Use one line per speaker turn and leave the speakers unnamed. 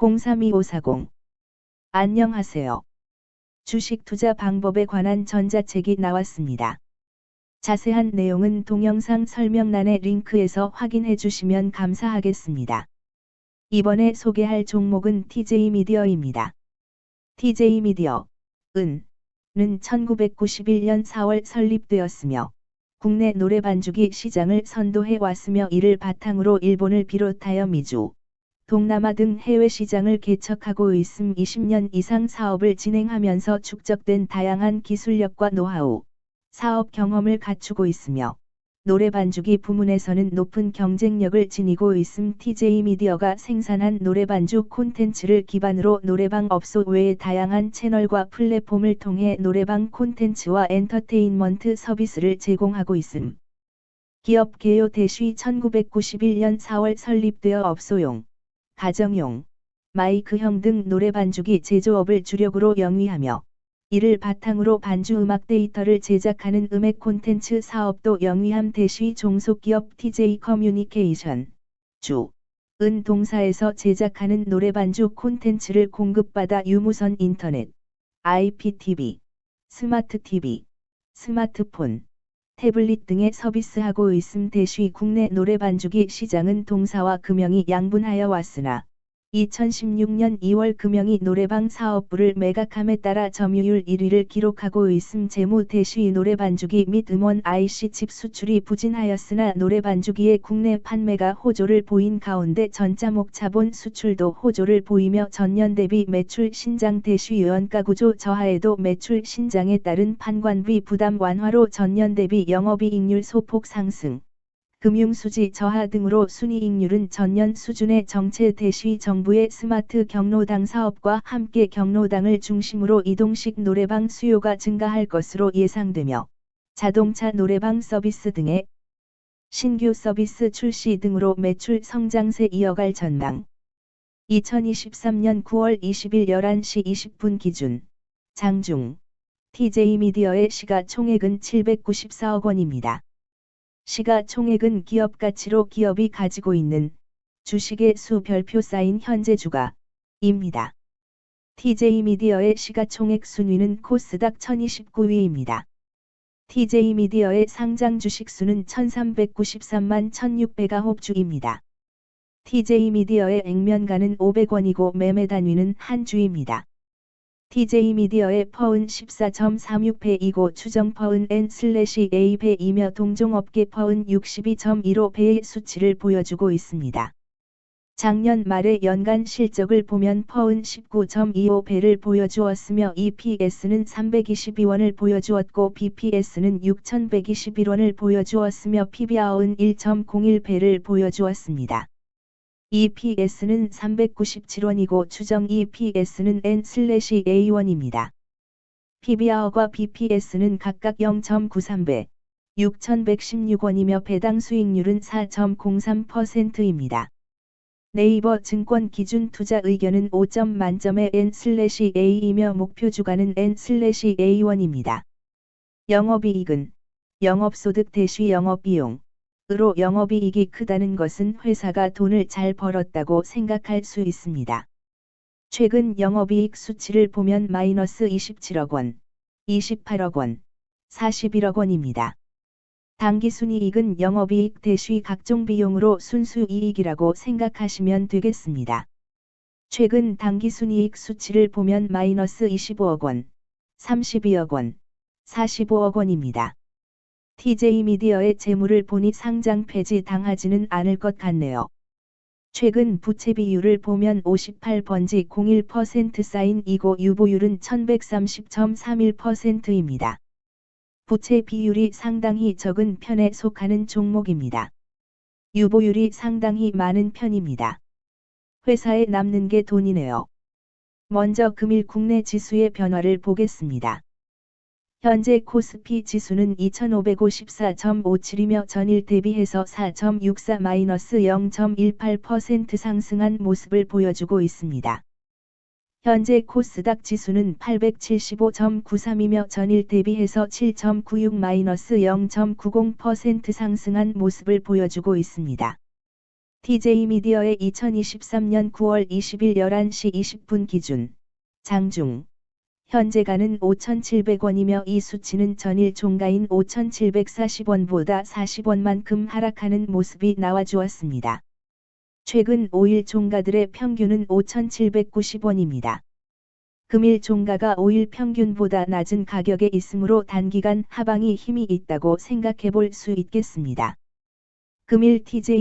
032540 안녕하세요. 주식 투자 방법에 관한 전자책이 나왔습니다. 자세한 내용은 동영상 설명란의 링크에서 확인해 주시면 감사하겠습니다. 이번에 소개할 종목은 TJ 미디어입니다. TJ 미디어, 은, 는 1991년 4월 설립되었으며, 국내 노래 반주기 시장을 선도해 왔으며 이를 바탕으로 일본을 비롯하여 미주, 동남아 등 해외 시장을 개척하고 있음 20년 이상 사업을 진행하면서 축적된 다양한 기술력과 노하우, 사업 경험을 갖추고 있으며 노래 반주기 부문에서는 높은 경쟁력을 지니고 있음 TJ 미디어가 생산한 노래 반주 콘텐츠를 기반으로 노래방 업소 외의 다양한 채널과 플랫폼을 통해 노래방 콘텐츠와 엔터테인먼트 서비스를 제공하고 있음. 기업 개요 대쉬 1991년 4월 설립되어 업소용, 가정용, 마이크형 등 노래 반주기 제조업을 주력으로 영위하며 이를 바탕으로 반주 음악 데이터를 제작하는 음악 콘텐츠 사업도 영위함 대시 종속기업 TJ 커뮤니케이션 주, 은 동사에서 제작하는 노래 반주 콘텐츠를 공급받아 유무선 인터넷, IPTV, 스마트 TV, 스마트폰, 태블릿 등에 서비스하고 있음 대시 국내 노래 반주기 시장은 동사와 금형이 양분하여 왔으나 2016년 2월 금영이 노래방 사업부를 매각함에 따라 점유율 1위를 기록하고 있음 재무 대시 노래 반주기 및 음원 IC 칩 수출이 부진하였으나 노래 반주기의 국내 판매가 호조를 보인 가운데 전자목 자본 수출도 호조를 보이며 전년 대비 매출 신장 대시 원가 구조 저하에도 매출 신장에 따른 판관비 부담 완화로 전년 대비 영업이익률 소폭 상승. 금융수지 저하 등으로 순이익률은 전년 수준의 정체 대시 정부의 스마트 경로당 사업과 함께 경로당을 중심으로 이동식 노래방 수요가 증가할 것으로 예상되며 자동차 노래방 서비스 등의 신규 서비스 출시 등으로 매출 성장세 이어갈 전망. 2023년 9월 20일 11시 20분 기준 장중 TJ미디어의 시가총액은 794억 원입니다. 시가총액은 기업 가치로 기업이 가지고 있는 주식의 수 별표 쌓인 현재 주가입니다. TJ미디어의 시가총액 순위는 코스닥 1029위입니다. TJ미디어의 상장 주식 수는 1393만 1600가 주입니다. TJ미디어의 액면가는 500원이고 매매 단위는 한 주입니다. TJ미디어의 퍼은 14.36배 이고 추정 퍼은 N/A배이며 동종업계 퍼은 62.15배의 수치를 보여주고 있습니다. 작년 말의 연간 실적을 보면 퍼은 19.25배를 보여주었으며 EPS는 322원을 보여주었고 BPS는 6121원을 보여주었으며 PBR은 1.01배를 보여주었습니다. EPS는 397원이고 추정 EPS는 N/A1입니다. PBR과 BPS는 각각 0.93배, 6,116원이며 배당 수익률은 4.03%입니다. 네이버 증권 기준 투자 의견은 5점 만점의 N/A이며 목표 주가는 N/A1입니다. 영업이익은 영업소득 대시 영업비용 으로 영업이익이 크다는 것은 회사가 돈을 잘 벌었다고 생각할 수 있습니다. 최근 영업이익 수치를 보면 마이너스 27억 원, 28억 원, 41억 원입니다. 당기순이익은 영업이익 대시 각종 비용으로 순수이익이라고 생각하시면 되겠습니다. 최근 당기순이익 수치를 보면 마이너스 25억 원, 32억 원, 45억 원입니다. TJ미디어의 재물을 보니 상장 폐지 당하지는 않을 것 같네요. 최근 부채 비율을 보면 58번지 01% 쌓인 이고 유보율은 1130.31%입니다. 부채 비율이 상당히 적은 편에 속하는 종목입니다. 유보율이 상당히 많은 편입니다. 회사에 남는 게 돈이네요. 먼저 금일 국내 지수의 변화를 보겠습니다. 현재 코스피 지수는 2554.57이며 전일 대비해서 4.64-0.18% 상승한 모습을 보여주고 있습니다. 현재 코스닥 지수는 875.93이며 전일 대비해서 7.96-0.90% 상승한 모습을 보여주고 있습니다. TJ미디어의 2023년 9월 20일 11시 20분 기준 장중 현재가는 5,700원이며 이 수치는 전일 종가인 5,740원보다 40원만큼 하락하는 모습이 나와주었습니다. 최근 5일 종가들의 평균은 5,790원입니다. 금일 종가가 5일 평균보다 낮은 가격에 있으므로 단기간 하방이 힘이 있다고 생각해 볼 수 있겠습니다. 금일 TJ